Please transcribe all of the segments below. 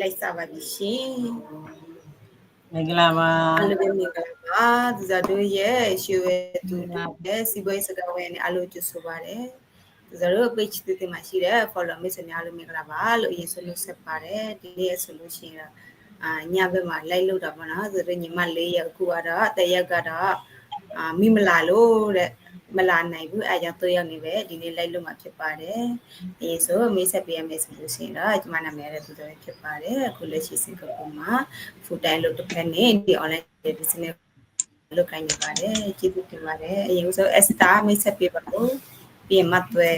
လိုက်စားပါပြီရှင်မင်္ဂလာပါအားလုံးပဲမင်္ဂလာပါသူစားတို့ရဲ့ရွှေဝဲသူရဲ့စီပွဲစကားဝဲနဲ့အားလုံးကြိုဆိုပါရစေသူစားတို့ page တူတင်မှာရှိတဲ့ follow မိတ်ဆွေများအားလုံးမင်္ဂလာပါလို့အရင်ဆုံးလို့ဆက်ပါတယ်ဒီနေ့ဆိုလို့ရှိရင်အာညဘက်မှာ live လုပ်တာပေါ့နော်ဆိုတော့ညီမ၄ရက်အခုကတော့တရက်ကတော့အာမိမလာလို့တဲ့ မလာနိုင်ဘူးအဲကြောင့်၃ရက်နေပဲဒီနေ့ live လုပ်မှာဖြစ်ပါတယ်အရင်ဆိုမေးဆက်ပေးရမယ်ဆိုလို့ရှိရင်တော့ကျွန်မနာမည်ရတဲ့သူတွေဖြစ်ပါတယ်အခုလက်ရှိစင်ကာပူမှာ full time လုပ်တစ်ဖက်နဲ့ဒီ online business လုပ်ကိုင်နေပါတယ်ကျေးဇူးတင်ပါတယ်အရင်ဆို Esther မိတ်ဆက်ပေးပါဦးပြီးရင်မတ်သွဲ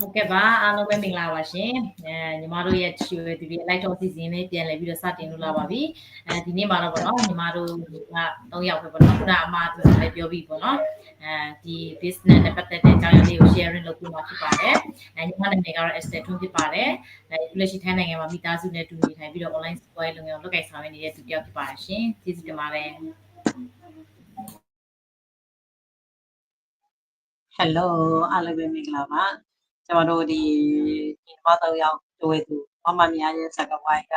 ဟုတ်ကဲ့ပါအားလုံးပဲမင်္ဂလာပါရှင်အဲညီမတို့ရဲ့ချီဝဲတီဗီ live talk စီစဉ်လေးပြန်လည်ပြီးတော့စတင်လို့လာပါပြီအဲဒီနေ့မှာတော့ပေါ့နော်ညီမတို့က၃ယောက်ပဲပေါ့နော်ခုနအမတို့လည်းပြောပြီးပေါ့နော်အဲဒီ business နဲ့ပတ်သက်တဲ့အကြောင်းအရာလေးကို sharing လုပ်ပြီးမှဖြစ်ပါတယ်အဲညီမနာမည်ကတော့ Esther ထွန်းဖြစ်ပါတယ်အဲလက်ရှိထိုင်းနိုင်ငံမှာမိသားစုနဲ့တူနေထိုင်ပြီးတော့ online စပွဲလုပ်ငန်းကိုလုပ်ကိုင်ဆောင်ရွက်နေတဲ့သူတစ်ယောက်ဖြစ်ပါတယ်ရှင်ကျေးဇူးတင်ပါတယ် hello အားလုံးပဲမင်္ဂလာပါ ကျွန်တော်တို့ဒီဒီမတော့ရောက်တွေ့သူမမမြရဲ့စကားဝိုင်းက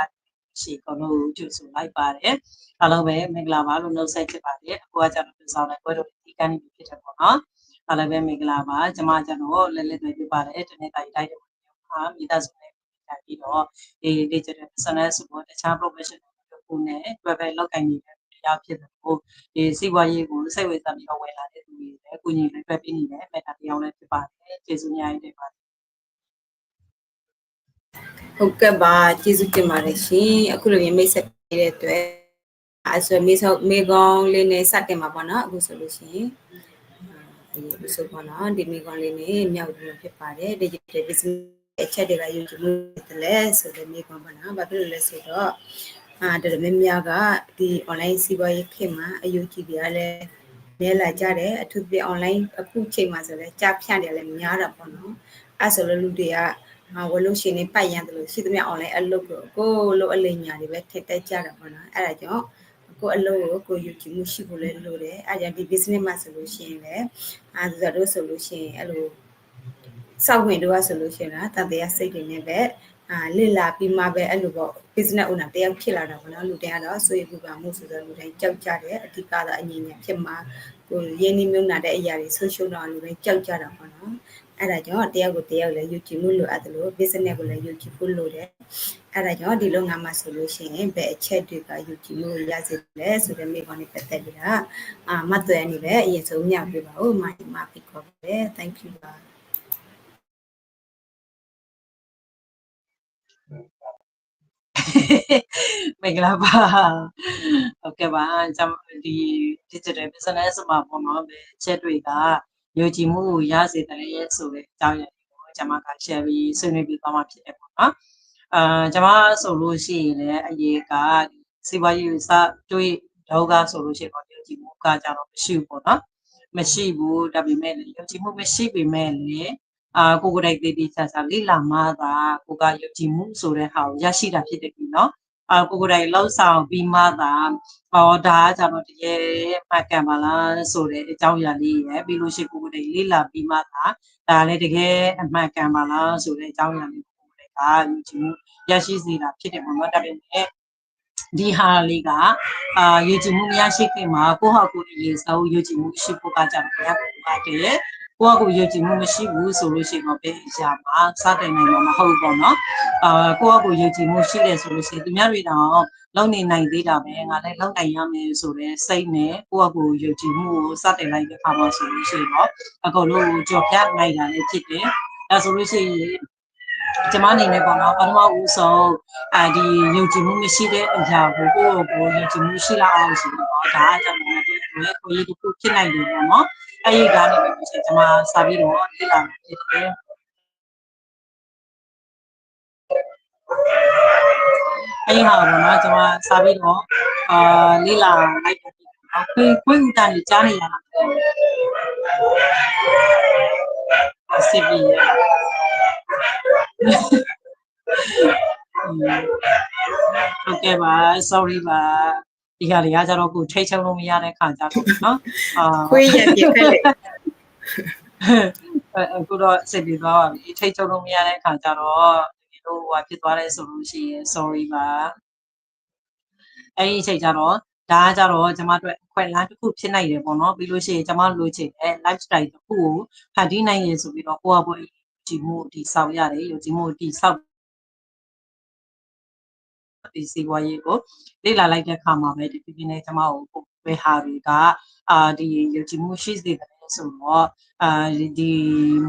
ရှိကိုလို့ကြိုဆိုလိုက်ပါတယ်အားလုံးပဲမင်္ဂလာပါလို့နှုတ်ဆက်ချစ်ပါတယ်အခုကကျွန်တော်ပြန်ဆောင်တဲ့ပွဲတော်ဒီကနေ့ဖြစ်တယ်ပေါ့နော်အားလုံးပဲမင်္ဂလာပါကျွန်မကျွန်တော်လက်လက်တွေပြပါတယ်ဒီနေ့တိုင်းတိုက်တယ်ပေါ့မိသားစုနဲ့တိုင်ပြီးတော့ဒီ digital business support တခြား professional ကိုနဲ့တွေ့ပဲလောက်ကိုင်နေတဲ့တရားဖြစ်တယ်ကိုဒီစီးပွားရေးကိုစိတ်ဝင်စားပြီးတော့ဝင်လာတဲ့သူတွေလည်းအကူအညီလည်းပဲပေးနေတယ်မေတ္တာတရားလည်းဖြစ်ပါတယ်ကျေးဇူးများကြီးတင်ပါတယ် ဟုတ်ကဲ့ပါကျေးဇူးတင်ပါတယ်ရှင်အခုလိုမျိုးမိတ်ဆက်ပေးတဲ့အတွက်အဲဆိုမိတ်ဆောက်မိကောင်းလေးနဲ့စတင်ပါပေါ့နော်အခုဆိုလို့ရှိရင်ဒီဆိုပေါ့နော်ဒီမိကောင်းလေးနဲ့မြောက်ပြီးဖြစ်ပါတယ် digital business အချက်တွေကယူကြည့်မှုတယ်လဲဆိုတဲ့မိကောင်းပါနော်ဘာဖြစ်လို့လဲဆိုတော့အာတော်တော်များများကဒီ online စီးပွားရေးခေတ်မှာအယူကြည့်ပြရလဲနဲလာကြတယ်အထူးသဖြင့် online အခုချိန်မှာဆိုလဲကြားဖြန့်တယ်လည်းများတာပေါ့နော်အဲဆိုလို့လူတွေက ငါဝလို့ရှိနေပိုက်ရန်တယ်လို့ရှိသမျှ online အလုပ်ကိုကိုလိုအလိညာတွေပဲထည့်တက်ကြတာပေါ့နော်အဲ့ဒါကြောင့်ကိုအလုပ်ကိုကိုယူကြည့်မှုရှိဖို့လည်းလိုတယ်အဲ့ဒါကြောင့်ဒီ business မှာဆိုလို့ရှိရင်လည်းအာဇာတို့ဆိုလို့ရှိရင်အဲ့လိုစောက်ဝင်တို့ကဆိုလို့ရှိရင်လားတန်တရားစိတ်တွေနဲ့ပဲအာလစ်လာပြီးမှပဲအဲ့လိုပေါ့ business owner တယောက်ဖြစ်လာတာပေါ့နော်လူတိုင်းကတော့ဆွေးပူပါမှုဆိုတော့လူတိုင်းကြောက်ကြတယ်အဓိကတော့အငြင်းညာဖြစ်မှာကိုရင်းနှီးမြှုပ်နှံတဲ့အရာတွေဆွရှုံးတော့လူတိုင်းကြောက်ကြတာပေါ့နော် အဲ့ဒါကြောင့်တယောက်ကိုတယောက်လည်းယူကြည်မှုလိုအပ်တယ်လို့ business ကိုလည်းယူကြည်ဖို့လိုတယ်အဲ့ဒါကြောင့်ဒီလုပ်ငန်းမှာဆိုလို့ရှိရင်ဘယ်အချက်တွေကယူကြည်မှုရစေလဲဆိုတဲ့မိဘနဲ့ပတ်သက်ပြီးတာအာမတ်သွဲနေပဲအရင်ဆုံးညပြပါဦးမိုင်းမဖိတ်ခေါ်ပဲ thank you ပါမင်္ဂလာပါဟုတ်ကဲ့ပါကျွန်တော်ဒီ digital business မှာပေါ့နော်ပဲချက်တွေက ယုံကြည်မှုကိုရစေတယ်ဆိုတဲ့အကြောင်းအရာကိုကျွန်မက share ပြီးဆွေးနွေးပြီးသွားမှာဖြစ်တယ်ပေါ့နော်အာကျွန်မဆိုလို့ရှိရင်လည်းအရေးကစီးပွားရေးစတွေးတော့ကဆိုလို့ရှိရင်တော့ယုံကြည်မှုကကြတော့မရှိဘူးပေါ့နော်မရှိဘူးဒါပေမဲ့ယုံကြည်မှုမရှိပေမဲ့လည်းအာကိုကိုယ်တိုင်တည်တည်ချာချာလေ့လာမှသာကိုကယုံကြည်မှုဆိုတဲ့ဟာကိုရရှိတာဖြစ်တယ်ပြီနော် အာကိုကိုယ်တိုင်လှုပ်ဆောင်ပြီးမှသာဟောဒါကကျွန်တော်တကယ်မှတ်ကန်ပါလားဆိုတဲ့အကြောင်းအရာလေးရယ်ပြီးလို့ရှိရင်ကိုကိုယ်တိုင်လေ့လာပြီးမှသာဒါလည်းတကယ်အမှန်ကန်ပါလားဆိုတဲ့အကြောင်းအရာလေးကိုကိုယ်တိုင်ကယုံကြည်မှုရရှိစေတာဖြစ်တယ်ပေါ့နော်ဒါပေမဲ့ဒီဟာလေးကအာယုံကြည်မှုမရရှိခင်မှာကိုယ့်ဟာကိုယ်အရေးဆုံးယုံကြည်မှုရှိဖို့ကကြတော့ဘယ်ပါတယ် ကိုယ့်ဟာကိုယ်ယုံကြည်မှုမရှိဘူးဆိုလို့ရှိရင်တော့ဘယ်အရာမှစတင်နိုင်မှာမဟုတ်ဘူးပေါ့နော်အာကိုယ့်ဟာကိုယ်ယုံကြည်မှုရှိတယ်ဆိုလို့ရှိရင်သူများတွေတော့လုံနေနိုင်သေးတာပဲငါလည်းလုံနိုင်ရမယ်ဆိုတဲ့စိတ်နဲ့ကိုယ့်ဟာကိုယ်ယုံကြည်မှုကိုစတင်လိုက်တဲ့အခါမှာဆိုလို့ရှိရင်တော့အကုန်လုံးကြော်ပြနိုင်တာလည်းဖြစ်တယ်ဒါဆိုလို့ရှိရင်ကျမအနေနဲ့ပေါ့နော်ပထမဦးဆုံးအာဒီယုံကြည်မှုမရှိတဲ့အရာကိုကိုယ့်ကိုယ်ယုံကြည်မှုရှိလာအောင်ဆိုတော့ဒါကကျွန်တော်တို့ရဲ့ကိုယ်ရည်တစ်ခုဖြစ်နိုင်တယ်ပေါ့နော် အဲ့ဒီကနေပြီးကျမစာပြီးတော့လေ့လာဖြစ်တယ်အဲ့ဒီဟာပေါ့နော်ကျမစာပြီးတော့အာလေ့လာလိုက်တယ်နော်ခွေးခွေးဥတန်ကြီးကြားနေရတာစစ်ပြီးဟုတ်ကဲ့ပါ sorry ပါ ဒီကလေးကကြတော့ခုထိတ်ချုံလို့မရတဲ့ခါကြတော့နော်အာခွေးရပြက်ခက်လေအခုတော့စိတ်ပြေသွားပါပြီထိတ်ချုံလို့မရတဲ့ခါကြတော့ဒီလိုဟိုဖြစ်သွားတယ်ဆိုလို့ရှိရင် sorry ပါအဲ့ဒီအချိန်ကြတော့ဒါကကြတော့ကျွန်မတို့အခွင့်အလမ်းတစ်ခုဖြစ်နိုင်တယ်ပေါ့နော်ပြီးလို့ရှိရင်ကျွန်မလိုချင်တဲ့ lifestyle တစ်ခုကိုဖန်တီးနိုင်ရဆိုပြီးတော့ကိုယ့်အပေါ်ယုံကြည်မှုတည်ဆောက်ရတယ်ယုံကြည်မှုတည်ဆောက် ဒီစီဝါရေးကိုလေ့လာလိုက်တဲ့အခါမှာပဲဒီပြပြနဲ့ကျမကိုဘယ်ဟာတွေကအာဒီယုံကြည်မှုရှိစေတယ်ဆိုတော့အာဒီ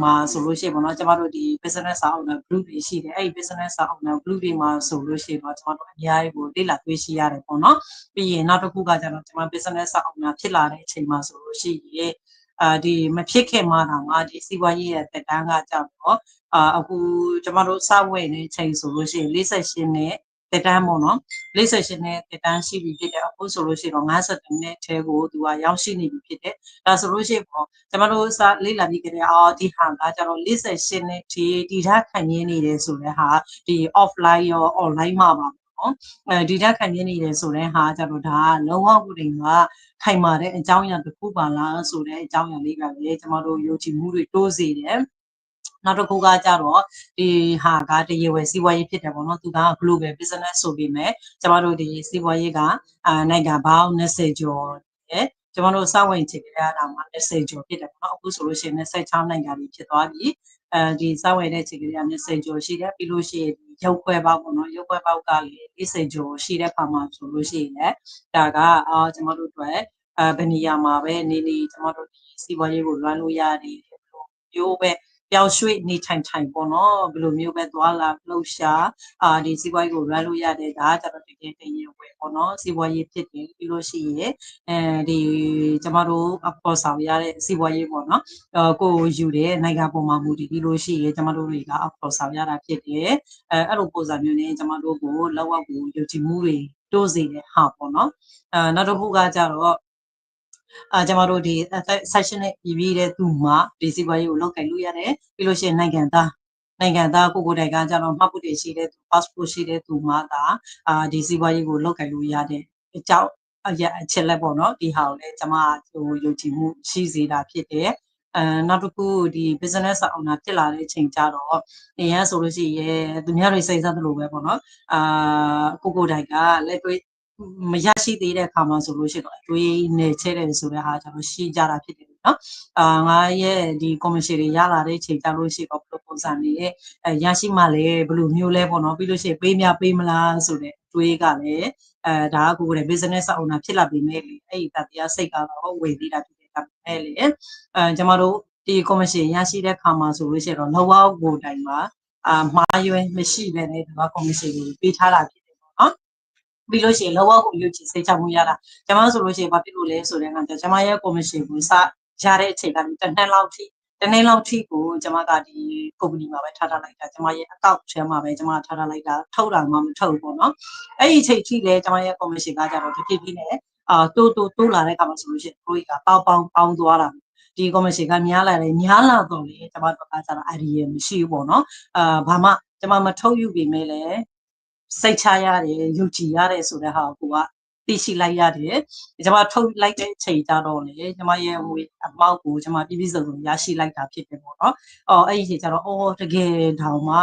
မှာဆိုလို့ရှိရင်ပေါ့နော်ကျမတို့ဒီ business owner group တွေရှိတယ်အဲ့ဒီ business owner group တွေမှာဆိုလို့ရှိရင်တော့ကျမတို့အများကြီးကိုလေ့လာတွေ့ရှိရတယ်ပေါ့နော်ပြီးရင်နောက်တစ်ခုကကျတော့ကျမ business owner ဖြစ်လာတဲ့အချိန်မှာဆိုလို့ရှိရင်အာဒီမဖြစ်ခင်မှာတော့ငါဒီစီးပွားရေးရဲ့တက်တန်းကကြတော့အာအခုကျမတို့စဝယ်နေချိန်ဆိုလို့ရှိရင်48နဲ့ တက်တန်းပေါ့နော်48နဲ့တက်တန်းရှိပြီဖြစ်တယ်အခုဆိုလို့ရှိရင်တော့50နဲ့ထဲကိုသူကရောက်ရှိနေပြီဖြစ်တယ်ဒါဆိုလို့ရှိရင်ပေါ့ကျမတို့စလေးလာပြီးကြတဲ့အော်ဒီဟာကကျတော့48နဲ့ဒီဒီထားခံရင်းနေတယ်ဆိုတဲ့ဟာဒီ offline ရော online မှာပါနော်အဲဒီဓာတ်ခံရင်းနေတယ်ဆိုတဲ့ဟာကြတော့ဒါကလုံးဝကိုတင်ကခိုင်မာတဲ့အကြောင်းအရာတစ်ခုပါလားဆိုတဲ့အကြောင်းအရာလေးကလည်းကျမတို့ယုံကြည်မှုတွေတိုးစေတယ် နောက်တစ်ခုကကြတော့ဒီဟာကတရေဝယ်စီးပွားရေးဖြစ်တယ်ပေါ့နော်သူက global business ဆိုပေမဲ့ကျမတို့ဒီစီးပွားရေးကအာနိုင်ငံပေါင်း20ကျော်တယ်ကျမတို့စဝင်ချင်ကြတဲ့အားမှာ20ကျော်ဖြစ်တယ်ပေါ့နော်အခုဆိုလို့ရှိရင်26နိုင်ငံကြီးဖြစ်သွားပြီအဲဒီစဝင်တဲ့ချင်ကြတဲ့20ကျော်ရှိတယ်ပြီးလို့ရှိရင်ရုပ်ခွဲပေါက်ပေါ့နော်ရုပ်ခွဲပေါက်ကလေ40ကျော်ရှိတဲ့ခါမှာဆိုလို့ရှိရင်လည်းဒါကအာကျမတို့အတွက်အဲဘယ်နေရာမှာပဲနေနေကျမတို့ဒီစီးပွားရေးကိုလွှမ်းလို့ရတယ်မျိုးပဲ ပျောက်ရွှေ့နေထိုင်ထိုင်ပေါ့နော်ဘယ်လိုမျိုးပဲသွားလာလှုပ်ရှားအာဒီစီးပွားရေးကို run လို့ရတယ်ဒါကကျတော့တကယ်တကယ်ဝယ်ပေါ့နော်စီးပွားရေးဖြစ်တယ်ပြီးလို့ရှိရင်အဲဒီကျမတို့အပေါ်ဆောင်ရတဲ့စီးပွားရေးပေါ့နော်ကိုယူတဲ့နိုင်ငံပေါ်မှာမူတည်ပြီးလို့ရှိရင်ကျမတို့တွေကအပေါ်ဆောင်ရတာဖြစ်တယ်အဲအဲ့လိုပုံစံမျိုးနဲ့ကျမတို့ကိုလောက်ဝက်ကိုယုံကြည်မှုတွေတိုးစေတဲ့ဟာပေါ့နော်အဲနောက်တစ်ခုကကြတော့ အာကျမတို့ဒီ session နဲ့ပြီးပြီးတဲ့သူမှဒီစီပွားရေးကိုလောက်ကင်လို့ရတယ်ပြီးလို့ရှိရင်နိုင်ငံသားနိုင်ငံသားကိုကိုတိုင်ကကြတော့မှတ်ဖို့တည်ရှိတဲ့ passport ရှိတဲ့သူမှသာအာဒီစီပွားရေးကိုလောက်ကင်လို့ရတဲ့အကြောင်းအရအချက်လက်ပေါ့နော်ဒီဟာကိုလည်းကျမဟိုယုံကြည်မှုရှိစေတာဖြစ်တယ်အဲနောက်တစ်ခုဒီ business owner ဖြစ်လာတဲ့အချိန်ကြတော့နေရဆိုလို့ရှိရင်သူများတွေစိတ်ဆက်သလိုပဲပေါ့နော်အာကိုကိုတိုင်ကလက်တွေ့ မရရှိသေးတဲ့အခါမှာဆိုလို့ရှိရင်တော့အတွေးနေချဲတယ်ဆိုတဲ့ဟာကျတော့ရှိကြတာဖြစ်တယ်နော်အာငါရဲ့ဒီ commercial တွေရလာတဲ့ချိန်ကြလို့ရှိတော့ proposal တွေအဲရရှိမှလည်းဘယ်လိုမျိုးလဲပေါ့နော်ပြီးလို့ရှိရင်ပေးများပေးမလားဆိုတဲ့တွေးကလည်းအဲဒါကကိုယ်က business owner ဖြစ်လာပြီမဲ့လေအဲ့ဒီတရားစိတ်ကတော့ဝယ်သေးတာဖြစ်တယ်ဒါပေမဲ့လေအဲကျမတို့ဒီ commercial ရရှိတဲ့ခါမှာဆိုလို့ရှိရင်တော့လောဘောကိုတိုင်မှာအာမှားရွယ်မရှိပဲနဲ့ဒီက commercial ကိုပေးထားတာဖြစ်တယ်ပေါ့နော် ပြီးလို့ရှိရင်လောဘကိုယူချင်စိတ်ချမှုရတာကျွန်မဆိုလို့ရှိရင်ဘာဖြစ်လို့လဲဆိုတဲ့အခါကျကျွန်မရဲ့ commission ကိုစရတဲ့အချိန်ကနေတစ်နှစ်လောက်ထိတစ်နှစ်လောက်ထိကိုကျွန်မကဒီ company မှာပဲထားထားလိုက်တာကျွန်မရဲ့ account ထဲမှာပဲကျွန်မထားထားလိုက်တာထုတ်တာမှမထုတ်ဘူးပေါ့နော်အဲ့ဒီအချိန်ထိလည်းကျွန်မရဲ့ commission ကကြတော့တဖြည်းဖြည်းနဲ့အာတိုးတိုးတိုးလာတဲ့အခါမှာဆိုလို့ရှိရင် pro ကပေါင်းပေါင်းပေါင်းသွားတာဒီ commission ကများလာတယ်များလာတော့လေကျွန်မတို့ကကျတော့ idea မရှိဘူးပေါ့နော်အာဘာမှကျွန်မမထုတ်ယူပြီးမဲ့လည်း စိတ်ချရတယ်ယုံကြည်ရတယ်ဆိုတဲ့ဟာကိုကသိရှိလိုက်ရတယ်ကျွန်မထုတ်လိုက်တဲ့အချိန်ကြတော့လေကျွန်မရဲ့ဟိုအမောက်ကိုကျွန်မပြည့်ပြည့်စုံစုံရရှိလိုက်တာဖြစ်တယ်ပေါ့နော်အော်အဲ့ဒီအချိန်ကြတော့အော်တကယ်တောင်မှ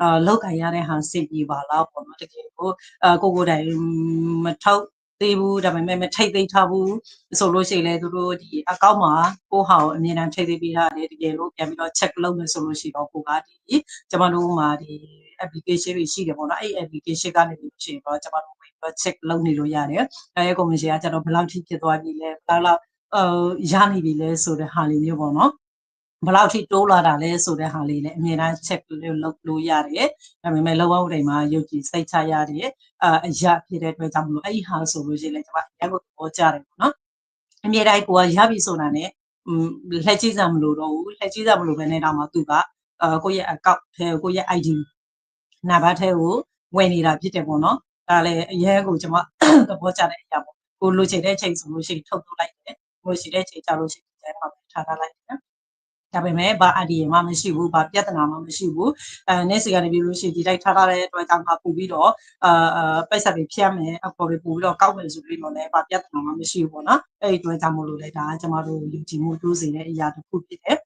အာလောက်ကန်ရတဲ့ဟာစိတ်ပြီးပါလားပေါ့နော်တကယ်ကိုအာကိုကိုတိုင်မထုတ်သေးဘူးဒါပေမဲ့မထိတ်သိမ်းထားဘူးဆိုလို့ရှိရင်လည်းသူတို့ဒီအကောင့်မှာကိုဟာကိုအမြဲတမ်းထိတ်သိမ်းပေးထားတယ်တကယ်လို့ပြန်ပြီးတော့ check လုပ်မယ်ဆိုလို့ရှိတော့ကိုကဒီကျွန်မတို့မှာဒီ application တွေရှိတယ်ပေါ့နော်အဲ့ application ကနေပြီးရှိရင်တော့ကျွန်တော်တို့ဝင်ပြီး check လုပ်နေလို့ရတယ်အဲ commission ကကျတော့ဘယ်လောက်ထိဖြစ်သွားပြီလဲဘယ်လောက်အော်ရနေပြီလဲဆိုတဲ့ဟာလေးမျိုးပေါ့နော်ဘယ်လောက်ထိတိုးလာတာလဲဆိုတဲ့ဟာလေးလည်းအမြဲတမ်း check လုပ်လို့ရတယ်ဒါပေမဲ့လောဘောတိုင်မှာယုတ်ကြည်စိတ်ချရတယ်အာအရာဖြစ်တဲ့အတွက်ကြောင့်မလို့အဲ့ဒီဟာဆိုလို့ရှိရင်လည်းကျွန်မအရင်ကသဘောကျတယ်ပေါ့နော်အမြဲတမ်းကိုကရပြီဆိုတာနဲ့လက်ကြည့်စရာမလိုတော့ဘူးလက်ကြည့်စရာမလိုဘဲနဲ့တော့မှသူကအာကိုယ့်ရဲ့ account ထဲကိုယ့်ရဲ့ ID နာဘတ်ထဲကိုဝင်နေတာဖြစ်တယ်ပေါ့နော်ဒါလည်းအရင်ကိုကျွန်မသဘောကျတဲ့အရာပေါ့ကိုလိုချင်တဲ့ချိန်ဆိုလို့ရှိရင်ထုတ်ထုတ်လိုက်တယ်ကိုရှိတဲ့ချိန်ကြလို့ရှိရင်ကျဲမှာထားထားလိုက်တယ်ဒါပေမဲ့ဘာအဒီမှမရှိဘူးဘာပြဿနာမှမရှိဘူးအဲနေ့စီကနေပြီးလို့ရှိရင်ဒီတိုက်ထားထားတဲ့အတွက်ကြောင့်မှပူပြီးတော့အာပိတ်ဆက်ပြီးဖြတ်မယ်အပေါ်ပြီးပူပြီးတော့ကောက်မယ်ဆိုပြီးတော့လည်းဘာပြဿနာမှမရှိဘူးပေါ့နော်အဲ့ဒီအတွက်ကြောင့်မလို့လေဒါကကျမတို့ယုံကြည်မှုတိုးစေတဲ့အရာတစ်ခုဖြစ်တယ်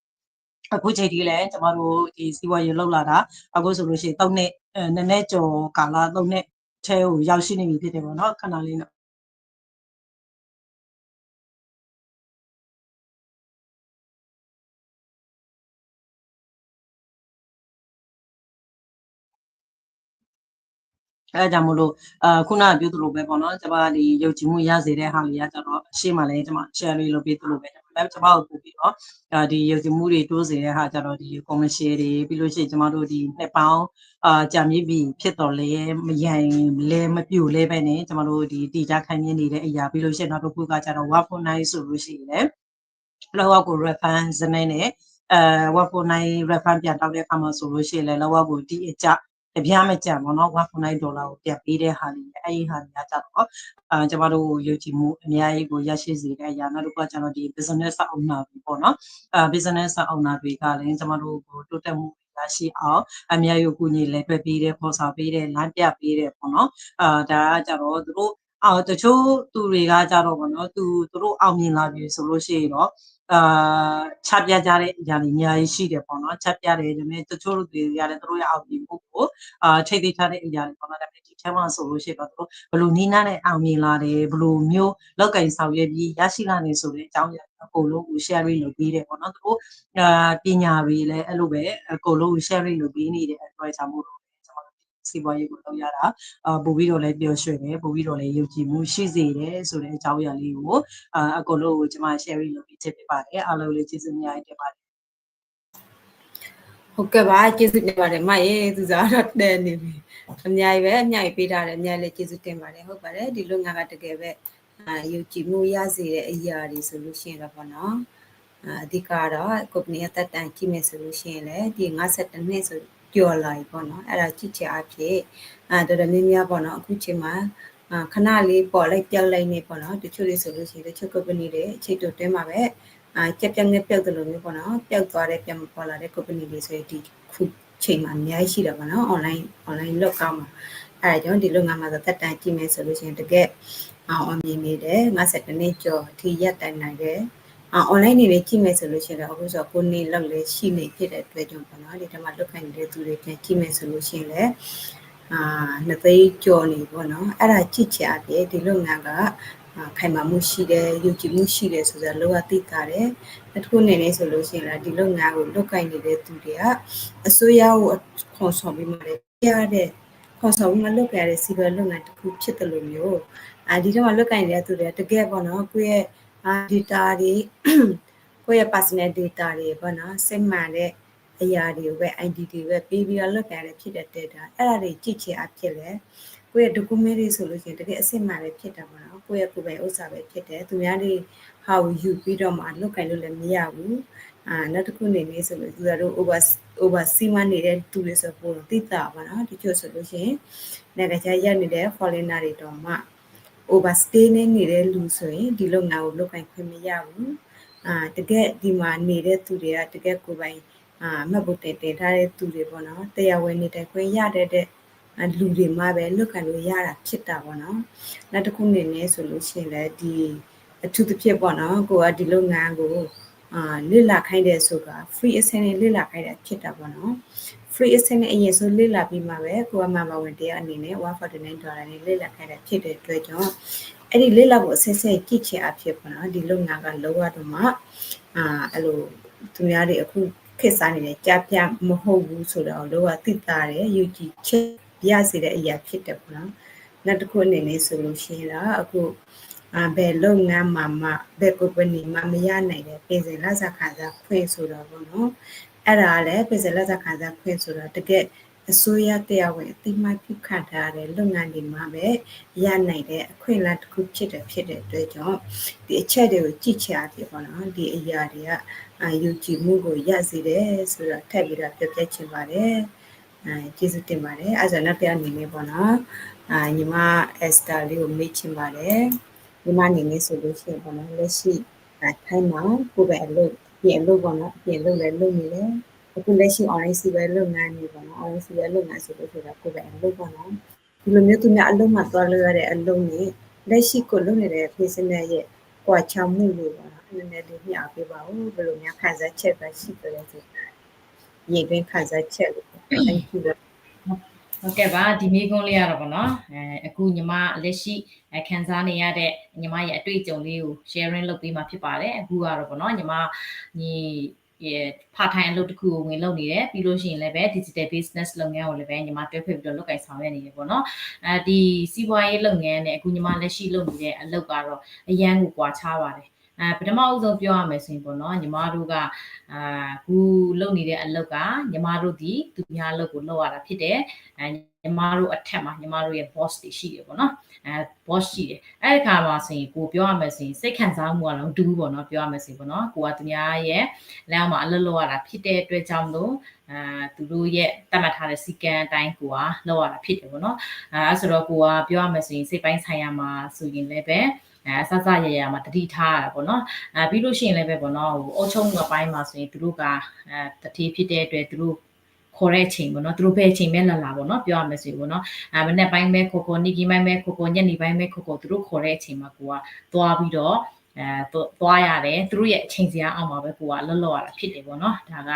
အခုချိန်ထိလည်းကျမတို့ဒီစီးပွားရေးလောက်လာတာအခုဆိုလို့ရှိရင်၃နှစ်အဲနည်းနည်းကျော်ကာလ၃နှစ်ထဲကိုရောက်ရှိနေပြီဖြစ်တယ်ပေါ့နော်ခဏလေးနော် အဲဒါကြောင့်မလို့အာခုနကပြောသလိုပဲပေါ့နော်ကျွန်မဒီယုံကြည်မှုရစေတဲ့ဟာလေးကကျတော့အရှိမလဲကျွန်မ share လေးလုပ်ပေးသလိုပဲဒါပေမဲ့ကျွန်မကိုပို့ပြီးတော့အာဒီယုံကြည်မှုတွေတိုးစေတဲ့ဟာကျတော့ဒီ comment share တွေပြီးလို့ရှိရင်ကျွန်မတို့ဒီနှစ်ပေါင်းအာကြာမြင့်ပြီဖြစ်တော်လဲမယိုင်လဲမပြိုလဲပဲねကျွန်မတို့ဒီတီကြခံမြင်နေတဲ့အရာပြီးလို့ရှိရင်နောက်တစ်ခုကကျတော့ work for night ဆိုလို့ရှိရင်လည်းလောက်ကို reference နဲ့နဲ့အဲ work for night reference ပြန်တောက်တဲ့အခါမှာဆိုလို့ရှိရင်လည်းလောက်ကိုဒီအကြ တပြားမကြံပေါ့နော်1.9ဒေါ်လာကိုပြန်ပေးတဲ့ဟာလေးအဲ့ဒီဟာလေးကကြတော့အာကျမတို့ယုံကြည်မှုအများကြီးကိုရရှိစေတဲ့အရာနောက်တစ်ခုကကျတော့ဒီ business owner တွေပေါ့နော်အာ business owner တွေကလည်းကျမတို့ကိုတိုးတက်မှုရရှိအောင်အများကြီးကိုညီလဲတွဲပေးတဲ့ပေါ်စာပေးတဲ့လမ်းပြပေးတဲ့ပေါ့နော်အာဒါကကြတော့သူတို့ အော်တချို့သူတွေကကြတော့ဗောနော်သူသူတို့အောင်မြင်လာပြီဆိုလို့ရှိရင်တော့အာချပြကြတဲ့အရာတွေအများကြီးရှိတယ်ပေါ့နော်ချပြတယ်ဒါပေမဲ့တချို့လူတွေရတယ်သူတို့ရဲ့အောင်မြင်မှုကိုအာထိတ်သိမ်းထားတဲ့အရာတွေပေါ့နော်ဒါပေမဲ့ဒီထဲမှာဆိုလို့ရှိရင်တော့သူတို့ဘယ်လိုနီးနားနဲ့အောင်မြင်လာတယ်ဘယ်လိုမျိုးလောက်ကင်ဆောင်ရွက်ပြီးရရှိလာနေဆိုတဲ့အကြောင်းအရာအကုန်လုံးကို sharing လုပ်ပေးတယ်ပေါ့နော်သူတို့အာပညာတွေလည်းအဲ့လိုပဲအကုန်လုံး sharing လုပ်ပေးနေတဲ့အတွက်ကြောင့်မို့လို့ကျွန်တော်တို့ စီးပွားရေးကိုလုပ်ရတာအာပို့ပြီးတော့လည်းပျော်ရွှင်တယ်ပို့ပြီးတော့လည်းယုံကြည်မှုရှိစေတယ်ဆိုတဲ့အကြောင်းအရာလေးကိုအာအကုန်လုံးကိုကျွန်မ sharing လုပ်ပေးချင်ပြပါတယ်အားလုံးလေးကျေးဇူးများတင်ပါတယ်ဟုတ်ကဲ့ပါကျေးဇူးတင်ပါတယ်မရေသူစားတော့တဲနေပြီအများကြီးပဲအများကြီးပေးထားတယ်အများကြီးလည်းကျေးဇူးတင်ပါတယ်ဟုတ်ပါတယ်ဒီလုပ်ငန်းကတကယ်ပဲအာယုံကြည်မှုရစေတဲ့အရာတွေဆိုလို့ရှိရင်တော့ပေါ့နော်အာအဓိကတော့ company အသက်တန်ကြည့်မယ်ဆိုလို့ရှိရင်လည်းဒီ52နှစ်ဆို ကျော်လာပြီပေါ့နော်အဲ့ဒါကြည့်ချအဖြစ်အာတော်တော်များများပေါ့နော်အခုချိန်မှာအာခဏလေးပေါ်လိုက်ပြောက်လိုက်နေပေါ့နော်တချို့တွေဆိုလို့ရှိရင်တချို့ company တွေအချိန်တိုတွင်းမှာပဲအာကြက်ပြက်ငက်ပြုတ်တယ်လို့မျိုးပေါ့နော်ပျောက်သွားတဲ့ပြန်မပေါ်လာတဲ့ company တွေဆိုရင်ဒီခုချိန်မှာအများကြီးရှိတာပေါ့နော် online online လောက်ကောင်းမှာအဲဒါကြောင့်ဒီလုပ်ငန်းမှာသက်တမ်းကြည့်မယ်ဆိုလို့ရှိရင်တကယ်အောင်မြင်နေတယ်52နှစ်ကျော်ထိရက်တိုင်နိုင်တယ် အာ online နေလေးကြည့်မယ်ဆိုလို့ရှိရင်တော့အခုဆိုကိုနေလောက်လေးရှိနေဖြစ်တဲ့အတွက်ကြောင့်ပေါ့နော်ဒီထဲမှာလုတ်ခိုင်းနေတဲ့သူတွေပြန်ကြည့်မယ်ဆိုလို့ရှိရင်လည်းအာနှစ်သိန်းကျော်နေပေါ့နော်အဲ့ဒါကြည့်ချအပြည့်ဒီလုပ်ငန်းကခိုင်မာမှုရှိတယ်ယုံကြည်မှုရှိတယ်ဆိုတော့လောကသိတာတယ်တစ်ခုအနေနဲ့ဆိုလို့ရှိရင်လည်းဒီလုပ်ငန်းကိုလုတ်ခိုင်းနေတဲ့သူတွေကအစိုးရကိုခွန်ဆောင်ပြီးမှလည်းရတဲ့ခွန်ဆောင်ပြီးမှလုတ်ကြရတဲ့စီဗယ်လုပ်ငန်းတစ်ခုဖြစ်တယ်လို့မျိုးအဲဒီတော့လုတ်ခိုင်းနေတဲ့သူတွေကတကယ်ပေါ့နော်ကိုယ့်ရဲ့ data တွေကိုယ့်ရဲ့ personal data တွေပေါ့နော်စိတ်မှန်တဲ့အရာတွေကိုပဲ ID တွေပဲပေးပြီးတော့လုတ်ကြရတဲ့ဖြစ်တဲ့ data အဲ့ဒါတွေကြည့်ချင်အဖြစ်လဲကိုယ့်ရဲ့ document တွေဆိုလို့ရှိရင်တကယ်အစစ်မှန်ပဲဖြစ်တာပေါ့နော်ကိုယ့်ရဲ့ကိုယ်ပိုင်ဥစ္စာပဲဖြစ်တယ်သူများတွေဟာကိုယူပြီးတော့မှလုတ်ခိုင်းလို့လည်းမရဘူးအာနောက်တစ်ခုနေနေဆိုလို့သူတို့ over over စီမနေတဲ့သူတွေဆိုပို့တော့တိတာပါနော်တချို့ဆိုလို့ရှိရင်နိုင်ငံခြားရက်နေတဲ့ foreigner တွေတော့မှ overstay နေနေတဲ့လူဆိုရင်ဒီလုပ်ငန်းကိုလုပ်ကိုင်ခွင့်မရဘူးအာတကယ်ဒီမှာနေတဲ့သူတွေကတကယ်ကိုယ်ပိုင်အာမှတ်ဖို့တင်တင်ထားတဲ့သူတွေပေါ့နော်တရားဝင်နေတိုင်ခွင့်ရတဲ့တဲ့လူတွေမှပဲလွတ်ခံလို့ရတာဖြစ်တာပေါ့နော်နောက်တစ်ခုနေနေဆိုလို့ရှိရင်လည်းဒီအထူးသဖြင့်ပေါ့နော်ကိုကဒီလုပ်ငန်းကို အာလစ်လာခိုင်းတယ်ဆိုတာ free access နဲ့လစ်လာခိုင်းတာဖြစ်တာပေါ့နော် free access နဲ့အရင်ဆိုလစ်လာပြီးမှပဲကိုကမှမဝင်တရားအနေနဲ့149ဒေါ်လာနဲ့လစ်လာခိုင်းတာဖြစ်တဲ့အတွက်ကြောင့်အဲ့ဒီလစ်လာဖို့ဆက်ဆက်ကြည့်ချင်အဖြစ်ပေါ့နော်ဒီလုပ်ငန်းကလောရတော့မှအာအဲ့လိုသူများတွေအခုခေတ်စားနေတဲ့ကြားပြမဟုတ်ဘူးဆိုတော့လောကသိတာတယ်ယူကြည်ချက်ရစေတဲ့အရာဖြစ်တယ်ပေါ့နော်နောက်တစ်ခုအနေနဲ့ဆိုလို့ရှိရင်တော့အခု အာဘယ်လုပ်ငန်းမှာမှဘယ် company မှမရနိုင်တဲ့ပြင်စင်လက်စားခံစားဖွင့်ဆိုတော့ပေါ့နော်အဲ့ဒါလည်းပြင်စင်လက်စားခံစားဖွင့်ဆိုတော့တကယ်အစိုးရတရားဝင်အတိမတ်ပြုခန့်ထားတဲ့လုပ်ငန်းတွေမှာပဲရနိုင်တဲ့အခွင့်အလမ်းတစ်ခုဖြစ်တဲ့ဖြစ်တဲ့အတွက်ကြောင့်ဒီအချက်တွေကိုကြည့်ချရပြီပေါ့နော်ဒီအရာတွေကအာယူကြည်မှုကိုရစေတယ်ဆိုတော့ထပ်ပြီးတော့ပြပြချင်ပါတယ်အဲကျေးဇူးတင်ပါတယ်အဲဆိုတော့နောက်ပြအနေနဲ့ပေါ့နော်အာညီမအက်စတာလေးကိုမေ့ချင်ပါတယ် ညီမအနေနဲ့ဆိုလို့ရှိရင်ပေါ့နော်လက်ရှိအဲထိုင်းမှာကိုယ်ပဲအလုပ်ပြင်အလုပ်ပေါ့နော်ပြင်လုပ်လည်းလုပ်နေတယ်အခုလက်ရှိ online စီပဲလုပ်ငန်းနေပေါ့နော် online စီပဲလုပ်ငန်းဆိုလို့ဆိုတာကိုယ်ပဲအလုပ်ပေါ့နော်ဒီလိုမျိုးသူများအလုပ်မှာသွားလို့ရတဲ့အလုပ်နဲ့လက်ရှိကိုလုပ်နေတဲ့ business ရဲ့ကွာခြားမှုတွေပေါ့နော်နည်းနည်းလေးမျှပေးပါဦးဘယ်လိုများခံစားချက်ပဲရှိကြလဲဆိုတာရေတွင်းခါစားချက်လို့ thank you ဟုတ်ကဲ့ပါဒီမိကုန်းလေးရတော့ဗောနော်အဲအခုညီမလက်ရှိအခန်းစားနေရတဲ့ညီမရဲ့အတွေ့အကြုံလေးကို sharing လုပ်ပေးမှာဖြစ်ပါတယ်အခုကတော့ဗောနော်ညီမညီရဲ့ဖာထိုင်အလုပ်တစ်ခုကိုဝင်လုပ်နေတယ်ပြီးလို့ရှိရင်လည်းပဲ digital business လုပ်ငန်းကိုလည်းပဲညီမတွဲဖက်ပြီးတော့လုပ်ကိုင်ဆောင်ရွက်နေတယ်ပေါ့နော်အဲဒီစီးပွားရေးလုပ်ငန်းနဲ့အခုညီမလက်ရှိလုပ်နေတဲ့အလုပ်ကတော့အရန်ကိုကွာခြားပါတယ် အဲပထမအဦးဆုံးပြောရမယ်ဆိုရင်ပေါ့နော်ညီမတို့ကအာခုလုပ်နေတဲ့အလုပ်ကညီမတို့ဒီသူများအလုပ်ကိုလုပ်ရတာဖြစ်တယ်အဲညီမတို့အထက်မှာညီမတို့ရဲ့ boss တွေရှိတယ်ပေါ့နော်အဲ boss ရှိတယ်အဲ့ဒီခါမှာဆိုရင်ကိုပြောရမယ်ဆိုရင်စိတ်ခံစားမှုကတော့ဒူးပေါ့နော်ပြောရမယ်ဆိုရင်ပေါ့နော်ကိုကသူများရဲ့လမ်းမှာအလုပ်လုပ်ရတာဖြစ်တဲ့အတွက်ကြောင့်မလို့အာသူတို့ရဲ့တတ်မှတ်ထားတဲ့စီကံအတိုင်းကိုကလုပ်ရတာဖြစ်တယ်ပေါ့နော်အဲဆိုတော့ကိုကပြောရမယ်ဆိုရင်စိတ်ပိုင်းဆိုင်ရာမှာဆိုရင်လည်းပဲ အဲဆဆရရမှာတတိထားရတာပေါ့နော်အဲပြီးလို့ရှိရင်လည်းပဲပေါ့နော်ဟိုအုတ်ချုံကပိုင်းမှာဆိုရင်သူတို့ကအဲတတိဖြစ်တဲ့အတွက်သူတို့ခေါ်တဲ့အချိန်ပေါ့နော်သူတို့ဘယ်အချိန်ပဲလာလာပေါ့နော်ပြောရမယ်ဆိုရင်ပေါ့နော်အဲမနေ့ပိုင်းပဲခိုခိုနီကီပိုင်းပဲခိုခိုညနေပိုင်းပဲခိုခိုသူတို့ခေါ်တဲ့အချိန်မှာကိုကသွားပြီးတော့အဲသွားရတယ်သူတို့ရဲ့အချိန်စရာအောက်မှာပဲကိုကလှလှရတာဖြစ်တယ်ပေါ့နော်ဒါက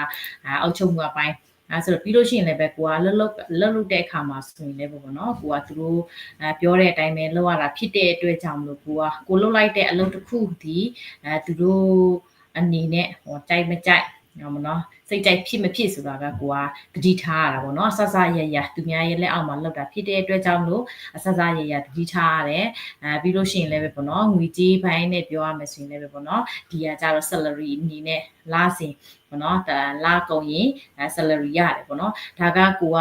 အောက်ချုံကပိုင်း အဲဆိုတော့ပြီးလို့ရှိရင်လည်းပဲကိုကလှလှလှလှတဲ့အခါမှာဆိုရင်လည်းပေါ့နော်ကိုကသူတို့အဲပြောတဲ့အတိုင်းပဲလှရတာဖြစ်တဲ့အတွက်ကြောင့်မလို့ကိုကကိုလှလိုက်တဲ့အလုပ်တစ်ခုဒီအဲသူတို့အနေနဲ့ဟောကြိုက်မကြိုက်နော်မနော် စိတ်ကြိုက်ဖြစ်မဖြစ်ဆိုတာကကိုကတတိထားရတာပေါ့နော်ဆဆရရသူများရဲ့လက်အောက်မှာလောက်တာဖြစ်တဲ့အတွက်ကြောင့်လို့ဆဆရရတတိထားရတယ်အဲပြီးလို့ရှိရင်လည်းပဲပေါ့နော်ငွေကြေးပိုင်းနဲ့ပြောရမယ်ဆိုရင်လည်းပဲပေါ့နော်ဒီကကြတော့ salary အနေနဲ့လာစဉ်ပေါ့နော်ဒါလာကုန်ရင် salary ရတယ်ပေါ့နော်ဒါကကိုက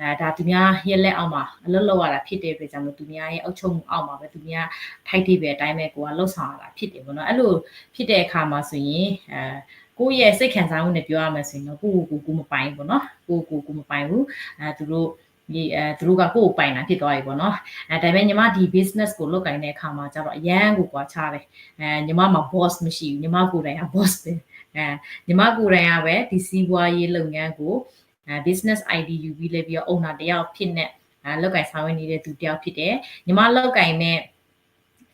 အဲဒါသူများရဲ့လက်အောက်မှာအလုပ်လုပ်ရတာဖြစ်တဲ့အတွက်ကြောင့်မို့သူများရဲ့အုပ်ချုပ်မှုအောက်မှာပဲသူများထိုက်တိပဲအတိုင်းပဲကိုကလှုပ်ဆောင်ရတာဖြစ်တယ်ပေါ့နော်အဲ့လိုဖြစ်တဲ့အခါမှာဆိုရင်အဲ ကိုယ့်ရဲ့စိတ်ခံစားမှုနဲ့ပြောရမယ်ဆိုရင်တော့ကိုယ့်ကိုကိုယ်ကိုမပိုင်ဘူးပေါ့နော်ကိုယ့်ကိုကိုယ်မပိုင်ဘူးအဲသူတို့ဒီအဲသူတို့ကကိုယ်ကိုပိုင်တာဖြစ်သွားပြီပေါ့နော်အဲဒါပေမဲ့ညီမဒီ business ကိုလုပ်ကင်တဲ့အခါမှာကျတော့အရန်ကိုကွာခြားတယ်အဲညီမမှာ boss မရှိဘူးညီမကိုယ်တိုင်က boss ပဲအဲညီမကိုယ်တိုင်ကပဲဒီစီးပွားရေးလုပ်ငန်းကိုအဲ business ID ယူပြီးလဲပြီးတော့ owner တယောက်ဖြစ်နေအဲလောက်ကင်ဆောင်ရနေတဲ့သူတယောက်ဖြစ်တယ်ညီမလောက်ကင်နဲ့